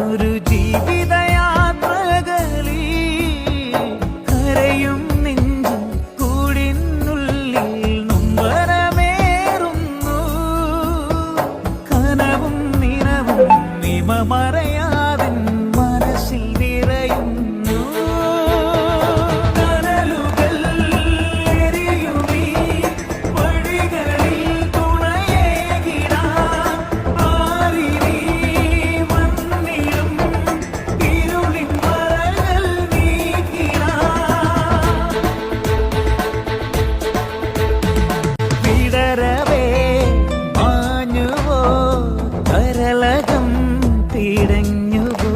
ഒരു ജീവിതയാത്രകളി കരയും രാഗം പിടഞ്ഞുപോ